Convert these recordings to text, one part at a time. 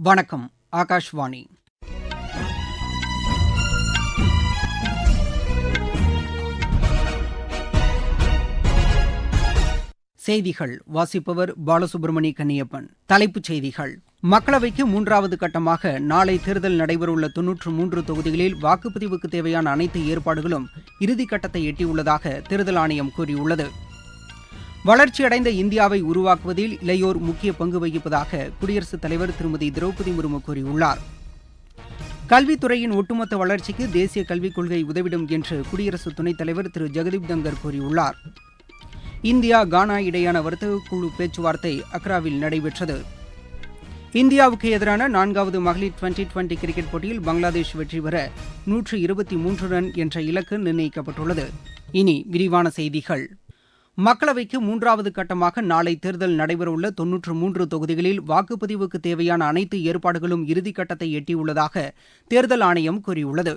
வணக்கம் ஆகாஷ்வாணி. செய்திகள் வாசிப்பவர் பாலசுப்ரமணி கன்னியப்பன். தலைப்புச் செய்திகள். மக்களவைக்கு மூன்றாவது கட்டமாக நாளை தேர்தல் நடைபெறவுள்ள தொன்னூற்று மூன்று தொகுதிகளில் வாக்குப்பதிவுக்கு தேவையான அனைத்து ஏற்பாடுகளும் இறுதிக்கட்டத்தை எட்டியுள்ளதாக தேர்தல் ஆணையம் கூறியுள்ளது. வளர்ச்சியடைந்த இந்தியாவை உருவாக்குவதில் இளையோர் முக்கிய பங்கு வகிப்பதாக குடியரசுத் தலைவர் திருமதி திரௌபதி முர்மு கூறியுள்ளார். கல்வித்துறையின் ஒட்டுமொத்த வளர்ச்சிக்கு தேசிய கல்விக் கொள்கை உதவிடும் என்று குடியரசு துணைத் தலைவர் திரு. ஜெகதீப் தங்கர் கூறியுள்ளார். இந்தியா கானா இடையேயான வர்த்தக குழு பேச்சுவார்த்தை அக்ராவில் நடைபெற்றது. இந்தியாவுக்கு எதிரான நான்காவது மகளிர் டுவெண்டி டுவெண்டி கிரிக்கெட் போட்டியில் பங்களாதேஷ் வெற்றி பெற நூற்று இருபத்தி மூன்று ரன் என்ற இலக்கு நிர்ணயிக்கப்பட்டுள்ளது. இனி விரிவான செய்திகள். மக்களவைக்கு மூன்றாவது கட்டமாக நாளை தேர்தல் நடைபெறவுள்ள தொன்னூற்று மூன்று தொகுதிகளில் வாக்குப்பதிவுக்கு தேவையான அனைத்து ஏற்பாடுகளும் இறுதிக்கட்டத்தை எட்டியுள்ளதாக தேர்தல் ஆணையம் கூறியுள்ளது.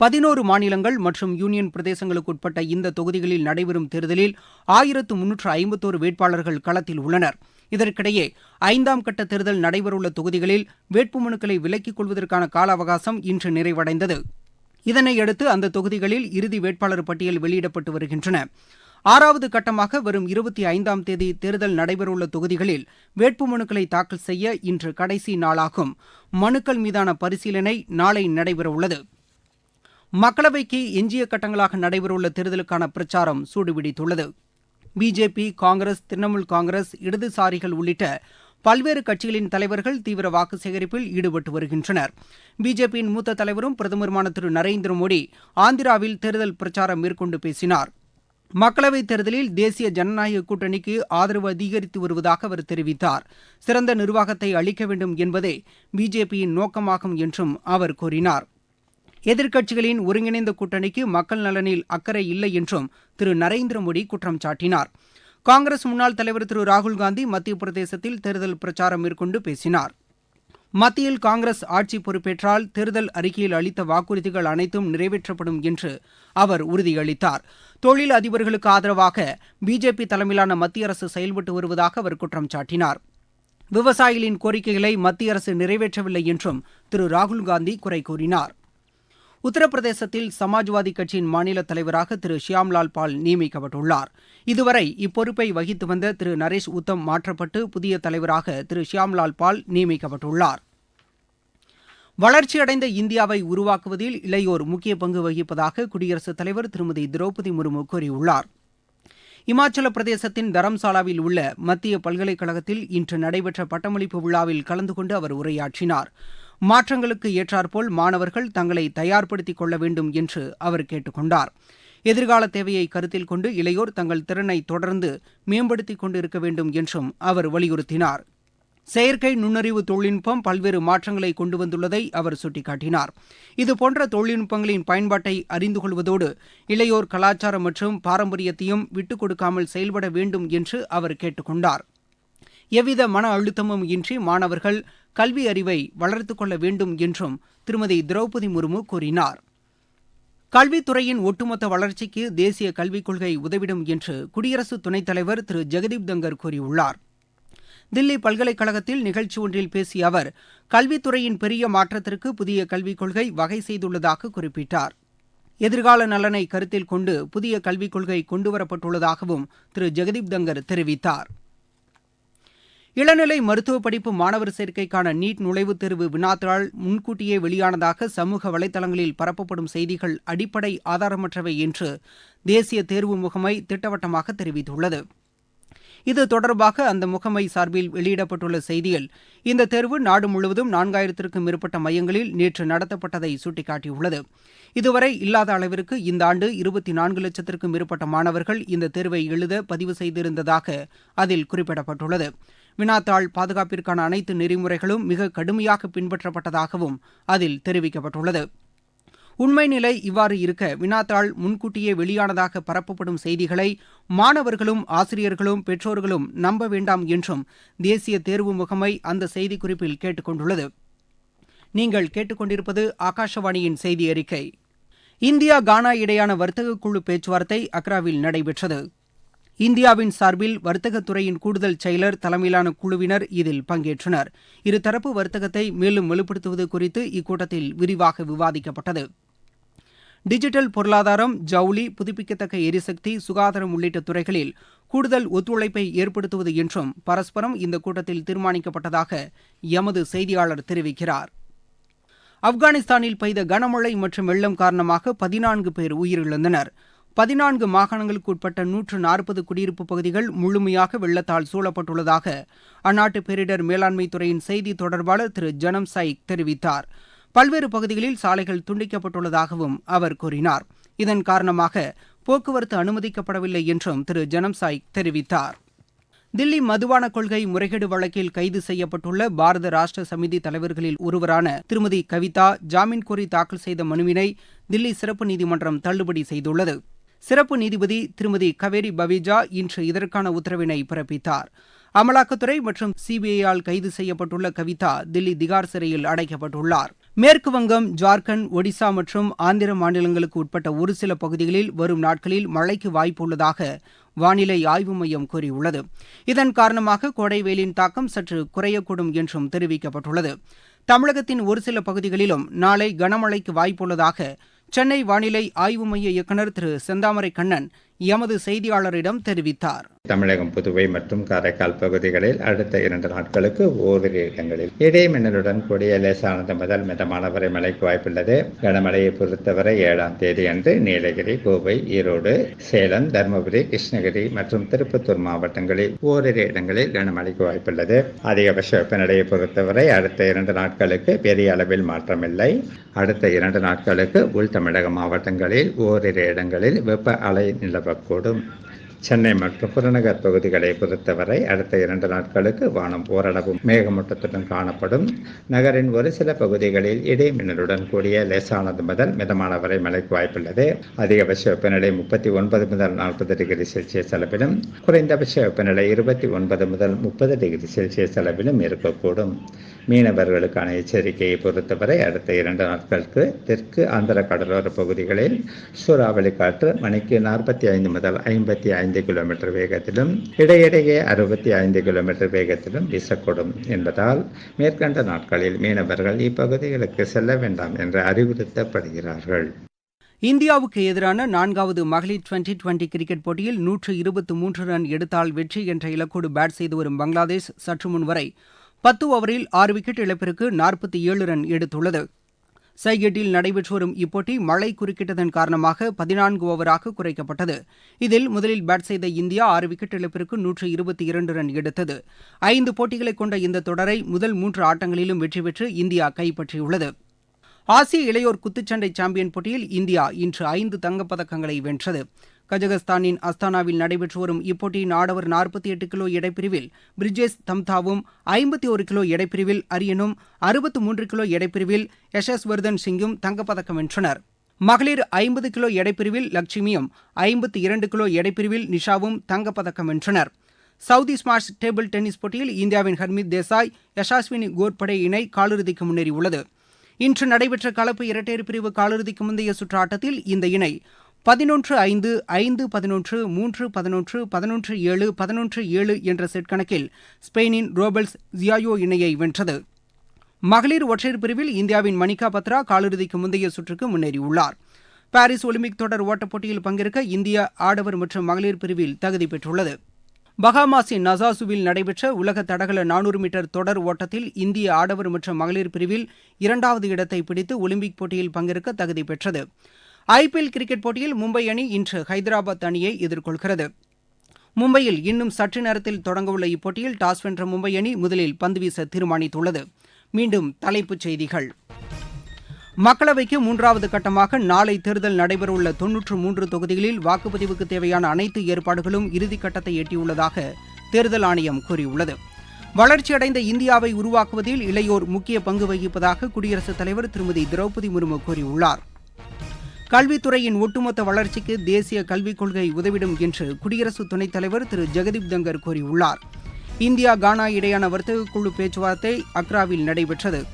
பதினோரு மாநிலங்கள் மற்றும் யூனியன் பிரதேசங்களுக்குட்பட்ட இந்த தொகுதிகளில் நடைபெறும் தேர்தலில் ஆயிரத்து முன்னூற்று ஐம்பத்தோரு வேட்பாளர்கள் களத்தில் உள்ளனர். இதற்கிடையே ஐந்தாம் கட்ட தேர்தல் நடைபெறவுள்ள தொகுதிகளில் வேட்புமனுக்களை விலக்கிக் கொள்வதற்கான கால அவகாசம் இன்று நிறைவடைந்தது. இதனையடுத்து அந்த தொகுதிகளில் இறுதி வேட்பாளர் பட்டியல் வெளியிடப்பட்டு வருகின்றன. ஆறாவது கட்டமாக வரும் இருபத்தி ஐந்தாம் தேதி தேர்தல் நடைபெறவுள்ள தொகுதிகளில் வேட்புமனுக்களை தாக்கல் செய்ய இன்று கடைசி நாளாகும். மனுக்கள் மீதான பரிசீலனை நாளை நடைபெறவுள்ளது. மக்களவைக்கு எஞ்சிய கட்டங்களாக நடைபெறவுள்ள தேர்தலுக்கான பிரச்சாரம் சூடுபிடித்துள்ளது. பிஜேபி காங்கிரஸ் திரிணாமுல் காங்கிரஸ் இடதுசாரிகள் உள்ளிட்ட பல்வேறு கட்சிகளின் தலைவர்கள் தீவிர வாக்கு சேகரிப்பில் ஈடுபட்டு வருகின்றனர். பிஜேபியின் மூத்த தலைவரும் பிரதமருமான திரு நரேந்திர மோடி ஆந்திராவில் தேர்தல் பிரச்சாரம் மேற்கொண்டு பேசினார். மக்களவைத் தேர்தலில் தேசிய ஜனநாயக கூட்டணிக்கு ஆதரவு அதிகரித்து வருவதாக அவர் தெரிவித்தார். சிறந்த நிர்வாகத்தை அளிக்க வேண்டும் என்பதே பிஜேபியின் நோக்கமாகும் என்றும் அவர் கூறினார். எதிர்க்கட்சிகளின் ஒருங்கிணைந்த கூட்டணிக்கு மக்கள் நலனில் அக்கறை இல்லை என்றும் திரு நரேந்திர மோடி குற்றம் சாட்டினார். காங்கிரஸ் முன்னாள் தலைவர் திரு ராகுல்காந்தி மத்திய பிரதேசத்தில் தேர்தல் பிரச்சாரம் மேற்கொண்டு பேசினார். மத்தியில் காங்கிரஸ் ஆட்சி பொறுப்பேற்றால் தேர்தல் அறிக்கையில் அளித்த வாக்குறுதிகள் அனைத்தும் நிறைவேற்றப்படும் என்று அவர் உறுதியளித்தார். தொழில் அதிபர்களுக்கு ஆதரவாக பிஜேபி தலைமையிலான மத்திய அரசு செயல்பட்டு வருவதாக அவர் குற்றம் சாட்டினார். விவசாயிகளின் கோரிக்கைகளை மத்திய அரசு நிறைவேற்றவில்லை என்றும் திரு ராகுல்காந்தி குறை கூறினார். உத்தரப்பிரதேசத்தில் சமாஜ்வாதி கட்சியின் மாநில தலைவராக திரு ஷியாம்லால் பால் நியமிக்கப்பட்டுள்ளார். இதுவரை இப்பொறுப்பை வகித்து வந்த திரு நரேஷ் உத்தம் மாற்றப்பட்டு புதிய தலைவராக திரு ஷியாம்லால் பால் நியமிக்கப்பட்டுள்ளார். வளர்ச்சியடைந்த இந்தியாவை உருவாக்குவதில் இளையோர் முக்கிய பங்கு வகிப்பதாக குடியரசுத் தலைவர் திருமதி திரௌபதி முர்மு கூறியுள்ளார். இமாச்சல பிரதேசத்தின் தரம்சாலாவில் உள்ள மத்திய பல்கலைக்கழகத்தில் இன்று நடைபெற்ற பட்டமளிப்பு விழாவில் கலந்து கொண்டு அவர் உரையாற்றினார். மாற்றங்களுக்கு ஏற்றாற்போல் மாணவர்கள் தங்களை தயார்படுத்திக் கொள்ள வேண்டும் என்று அவர் கேட்டுக் கொண்டார் எதிர்கால தேவையை கருத்தில் கொண்டு இளையோர் தங்கள் திறனை தொடர்ந்து மேம்படுத்திக் கொண்டிருக்க வேண்டும் என்றும் அவர் வலியுறுத்தினார். செயற்கை நுண்ணறிவு தொழில்நுட்பம் பல்வேறு மாற்றங்களை கொண்டு வந்துள்ளதை அவர் சுட்டிக்காட்டினார். இதுபோன்ற தொழில்நுட்பங்களின் பயன்பாட்டை அறிந்து கொள்வதோடு இளையோர் கலாச்சாரம் மற்றும் பாரம்பரியத்தையும் விட்டுக் கொடுக்காமல் செயல்பட வேண்டும் என்று அவர் கேட்டுக்கொண்டார். எவ்வித மன அழுத்தமும் இன்றி மாணவர்கள் கல்வி அறிவை வளர்த்துக் கொள்ள வேண்டும் என்றும் திருமதி திரௌபதி முர்மு கூறினார். கல்வித்துறையின் ஒட்டுமொத்த வளர்ச்சிக்கு தேசிய கல்விக் கொள்கை உதவிடும் என்று குடியரசு துணைத் தலைவர் திரு. ஜெகதீப் தங்கர் கூறியுள்ளார். தில்லி பல்கலைக்கழகத்தில் நிகழ்ச்சி ஒன்றில் பேசிய அவர் கல்வித்துறையின் பெரிய மாற்றத்திற்கு புதிய கல்விக் கொள்கை வகை செய்துள்ளதாக குறிப்பிட்டார். எதிர்கால நலனை கருத்தில் கொண்டு புதிய கல்விக் கொள்கை கொண்டுவரப்பட்டுள்ளதாகவும் திரு. ஜெகதீப் தங்கர் தெரிவித்தார். இளநிலை மருத்துவ படிப்பு மாணவர் சேர்க்கைக்கான நீட் நுழைவுத் தேர்வு வினாத்தாள் முன்கூட்டியே வெளியானதாக சமூக வலைதளங்களில் பரப்பப்படும் செய்திகள் அடிப்படை ஆதாரமற்றவை என்று தேசிய தேர்வு முகமை திட்டவட்டமாக தெரிவித்துள்ளது. இது தொடர்பாக அந்த முகமை சார்பில் வெளியிடப்பட்டுள்ள செய்தியில் இந்த தேர்வு நாடு முழுவதும் நான்காயிரத்திற்கும் மேற்பட்ட மையங்களில் நேற்று நடத்தப்பட்டதை சுட்டிக்காட்டியுள்ளது. இதுவரை இல்லாத அளவிற்கு இந்த ஆண்டு இருபத்தி நான்கு லட்சத்திற்கும் மேற்பட்ட மாணவர்கள் இந்த தேர்வை எழுத பதிவு செய்திருந்ததாக அதில் குறிப்பிடப்பட்டுள்ளது. வினாத்தாள் பாதுகாப்பிற்கான அனைத்து நெறிமுறைகளும் மிக கடுமையாக பின்பற்றப்பட்டதாகவும் அதில் தெரிவிக்கப்பட்டுள்ளது. உண்மை நிலை இவ்வாறு இருக்க வினாத்தாள் முன்கூட்டியே வெளியானதாக பரப்பப்படும் செய்திகளை மாணவர்களும் ஆசிரியர்களும் பெற்றோர்களும் நம்ப வேண்டாம் என்றும் தேசிய தேர்வு முகமை அந்த செய்திக்குறிப்பில் கேட்டுக்கொண்டுள்ளது. நீங்கள் கேட்டுக்கொண்டிருப்பது ஆகாஷவாணியின் செய்தி அறிக்கை. இந்தியா கானா இடையான வர்த்தக குழு பேச்சுவார்த்தை அக்ராவில் நடைபெற்றது. இந்தியாவின் சார்பில் வர்த்தகத்துறையின் கூடுதல் செயலர் தலைமையிலான குழுவினர் இதில் பங்கேற்றனர். இருதரப்பு வர்த்தகத்தை மேலும் வலுப்படுத்துவது குறித்து இக்கூட்டத்தில் விரிவாக விவாதிக்கப்பட்டது. டிஜிட்டல் பொருளாதாரம் ஜவுளி புதுப்பிக்கத்தக்க எரிசக்தி சுகாதாரம் உள்ளிட்ட துறைகளில் கூடுதல் ஒத்துழைப்பை ஏற்படுத்துவது என்றும் பரஸ்பரம் இந்த கூட்டத்தில் தீர்மானிக்கப்பட்டதாக எமது செய்தியாளர் தெரிவிக்கிறார். ஆப்கானிஸ்தானில் பெய்த கனமழை மற்றும் வெள்ளம் காரணமாக பதினான்கு பேர் உயிரிழந்தனர். பதினான்கு மாகாணங்களுக்கு உட்பட்ட நூற்று நாற்பது குடியிருப்பு பகுதிகள் முழுமையாக வெள்ளத்தால் சூழப்பட்டுள்ளதாக அந்நாட்டு பேரிடர் மேலாண்மை துறையின் செய்தி தொடர்பாளர் திரு ஜனம் சைக் தெரிவித்தார். பல்வேறு பகுதிகளில் சாலைகள் துண்டிக்கப்பட்டுள்ளதாகவும் அவர் கூறினார். இதன் காரணமாக போக்குவரத்து அனுமதிக்கப்படவில்லை என்றும் திரு ஜனம்சாய் தெரிவித்தார். தில்லி மதுபான கொள்கை முறைகேடு வழக்கில் கைது செய்யப்பட்டுள்ள பாரத ராஷ்டிர சமிதி தலைவர்களில் ஒருவரான திருமதி கவிதா ஜாமீன் கோரி தாக்கல் செய்த மனுவினை தில்லி சிறப்பு நீதிமன்றம் தள்ளுபடி செய்துள்ளது. சிறப்பு நீதிபதி திருமதி கவேரி பவிஜா இன்று இதற்கான உத்தரவினை பிறப்பித்தார். அமலாக்கத்துறை மற்றும் சிபிஐ ஆல் கைது செய்யப்பட்டுள்ள கவிதா தில்லி திகார் சிறையில் அடைக்கப்பட்டுள்ளார். மேற்கு வங்கம் ஜார்க்கண்ட் ஒடிசா மற்றும் ஆந்திர மாநிலங்களுக்கு உட்பட்ட ஒரு சில பகுதிகளில் வரும் நாட்களில் மழைக்கு வாய்ப்பு உள்ளதாக வானிலை ஆய்வு மையம் கூறியுள்ளது. இதன் காரணமாக கோடை வெயிலின் தாக்கம் சற்று குறையக்கூடும் என்றும் தெரிவிக்கப்பட்டுள்ளது. தமிழகத்தின் ஒரு சில பகுதிகளிலும் நாளை கனமழைக்கு வாய்ப்புள்ளதாக சென்னை வானிலை ஆய்வு மைய இயக்குநர் திரு செந்தாமரை கண்ணன் எமது செய்தியாளரிடம் தெரிவித்தார். தமிழகம் புதுவை மற்றும் காரைக்கால் பகுதிகளில் அடுத்த இரண்டு நாட்களுக்கு ஓரிரு இடங்களில் இடைமின்னலுடன் கூடிய லேசானது முதல் மிதமான வரை மழைக்கு வாய்ப்புள்ளது. கனமழையை பொறுத்தவரை ஏழாம் தேதி அன்று நீலகிரி கோவை ஈரோடு சேலம் தருமபுரி கிருஷ்ணகிரி மற்றும் திருப்பத்தூர் மாவட்டங்களில் ஓரிரு இடங்களில் கனமழைக்கு வாய்ப்புள்ளது. அதிகபட்ச வெப்பநிலையை பொறுத்தவரை அடுத்த இரண்டு நாட்களுக்கு பெரிய அளவில் மாற்றமில்லை. அடுத்த இரண்டு நாட்களுக்கு உள் தமிழக மாவட்டங்களில் ஓரிரு இடங்களில் வெப்ப அலை நிலவக்கூடும். சென்னை மற்றும் புறநகர் பகுதிகளை பொறுத்தவரை அடுத்த இரண்டு நாட்களுக்கு வானம் ஓரளவு மேகமூட்டத்துடன் காணப்படும். நகரின் ஒரு சில பகுதிகளில் இடைமின்னலுடன் கூடிய லேசானது முதல் மிதமான வரை மழைக்கு வாய்ப்புள்ளது. அதிகபட்ச வெப்பநிலை முப்பத்தி ஒன்பது முதல் நாற்பது டிகிரி செல்சியஸ் அளவிலும் குறைந்தபட்ச வெப்பநிலை இருபத்தி ஒன்பது முதல் முப்பது டிகிரி செல்சியஸ் அளவிலும் இருக்கக்கூடும். மீனவர்களுக்கான எச்சரிக்கையை பொறுத்தவரை அடுத்த இரண்டு நாட்களுக்கு தெற்கு ஆந்திர கடலோர பகுதிகளில் சூறாவளி காற்று மணிக்கு நாற்பத்தி ஐந்து முதல் ஐம்பத்தி ஐந்து கிலோமீட்டர் வேகத்திலும் இடையிடையே அறுபத்தி ஐந்து கிலோமீட்டர் வேகத்திலும் வீசக்கூடும் என்பதால் மேற்கண்ட நாட்களில் மீனவர்கள் இப்பகுதிகளுக்கு செல்ல வேண்டாம் என்று அறிவுறுத்தப்படுகிறார்கள். இந்தியாவுக்கு எதிரான நான்காவது மகளிர் டுவெண்டி டுவெண்டி கிரிக்கெட் போட்டியில் நூற்று இருபத்தி மூன்று ரன் எடுத்தால் வெற்றி என்ற இலக்கோடு பேட் செய்து வரும் பங்களாதேஷ் சற்று முன் வரை பத்து ஓவரில் ஆறு விக்கெட் இழப்பிற்கு நாற்பத்தி ஏழு ரன் எடுத்துள்ளது. சைகெட்டில் நடைபெற்று வரும் இப்போட்டி மழை குறுக்கிட்டதன் காரணமாக பதினான்கு ஓவராக குறைக்கப்பட்டது. இதில் முதலில் பேட் செய்த இந்தியா ஆறு விக்கெட் இழப்பிற்கு நூற்று இருபத்தி இரண்டு ரன் எடுத்தது. ஐந்து போட்டிகளை கொண்ட இந்த தொடரை முதல் மூன்று ஆட்டங்களிலும் வெற்றி பெற்று இந்தியா கைப்பற்றியுள்ளது. ஆசிய இளையோர் குத்துச்சண்டை சாம்பியன் போட்டியில் இந்தியா இன்று ஐந்து தங்கப்பதக்கங்களை வென்றது. கஜகஸ்தானின் அஸ்தானாவில் நடைபெற்று வரும் இப்போட்டியின் ஆடவர் நாற்பத்தி எட்டு கிலோ எடைப்பிரிவில் பிரிஜேஷ் தம்தாவும் ஐம்பத்தி ஒரு கிலோ எடைப்பிரிவில் அரியனும் அறுபத்து மூன்று கிலோ எடைப்பிரிவில் யசஸ்வர்தன் சிங்கும் தங்கப்பதக்கம் வென்றனர். மகளிர் ஐம்பது கிலோ எடைப்பிரிவில் லட்சுமியும் ஐம்பத்தி இரண்டு கிலோ எடைப்பிரிவில் நிஷாவும் தங்கப்பதக்கம் வென்றனர். சவுதி ஸ்மாஷ் டேபிள் டென்னிஸ் போட்டியில் இந்தியாவின் ஹர்மித் தேசாய் யசாஸ்வினி கோர்படே இணை காலிறுதிக்கு முன்னேறியுள்ளது. இன்று நடைபெற்ற கலப்பு இரட்டையர் பிரிவு காலிறுதிக்கு முந்தைய சுற்று ஆட்டத்தில் இந்த இணை பதினொன்று ஐந்து ஐந்து பதினொன்று மூன்று பதினொன்று பதினொன்று ஏழு பதினொன்று ஏழு என்ற செட் கணக்கில் ஸ்பெயினின் ரோபல்ஸ் ஜியாயோ இணையை வென்றது. மகளிர் ஒற்றையர் பிரிவில் இந்தியாவின் மணிகா பத்ரா காலிறுதிக்கு முந்தைய சுற்றுக்கு முன்னேறியுள்ளார். பாரிஸ் ஒலிம்பிக் தொடர் ஓட்டப் போட்டியில் பங்கேற்க இந்தியா ஆடவர் மற்றும் மகளிர் பிரிவில் தகுதி பெற்றுள்ளது. பகாமாசின் நசாசுவில் நடைபெற்ற உலக தடகள நானூறு மீட்டர் தொடர் ஓட்டத்தில் இந்திய ஆடவர் மற்றும் மகளிர் பிரிவில் இரண்டாவது இடத்தை பிடித்து ஒலிம்பிக் போட்டியில் பங்கேற்க தகுதி பெற்றது. ஐபிஎல் கிரிக்கெட் போட்டியில் மும்பை அணி இன்று ஹைதராபாத் அணியை எதிர்கொள்கிறது. மும்பையில் இன்னும் சற்று நேரத்தில் தொடங்கவுள்ள இப்போட்டியில் டாஸ் வென்ற மும்பை அணி முதலில் பந்து வீச தீர்மானித்துள்ளது. மீண்டும் தலைப்புச் செய்திகள். மக்களவைக்கு மூன்றாவது கட்டமாக நாளை தேர்தல் நடைபெறவுள்ள தொன்னூற்று மூன்று தொகுதிகளில் வாக்குப்பதிவுக்கு தேவையான அனைத்து ஏற்பாடுகளும் இறுதிக்கட்டத்தை எட்டியுள்ளதாக தேர்தல் ஆணையம் கூறியுள்ளது. வளர்ச்சியடைந்த இந்தியாவை உருவாக்குவதில் இளையோர் முக்கிய பங்கு வகிப்பதாக குடியரசுத் தலைவர் திருமதி திரௌபதி முர்மு கூறியுள்ளார். கல்வித்துறையின் ஒட்டுமொத்த வளர்ச்சிக்கு தேசிய கல்விக் கொள்கை உதவிடும் என்று குடியரசு துணைத் தலைவர் திரு. ஜெகதீப் தங்கர் கூறியுள்ளார். இந்தியா கானா இடையான வர்த்தக குழு பேச்சுவார்த்தை அக்ராவில் நடைபெற்றது.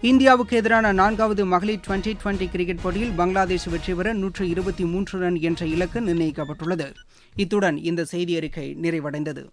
இந்தியாவுக்கு எதிரான நான்காவது மகளிர் டுவெண்டி டுவெண்டி கிரிக்கெட் போட்டியில் பங்களாதேஷ் வெற்றி பெற நூற்று இருபத்தி மூன்று ரன் என்ற இலக்கு நிர்ணயிக்கப்பட்டுள்ளது. இத்துடன் இந்த செய்தி அறிக்கை நிறைவடைந்தது.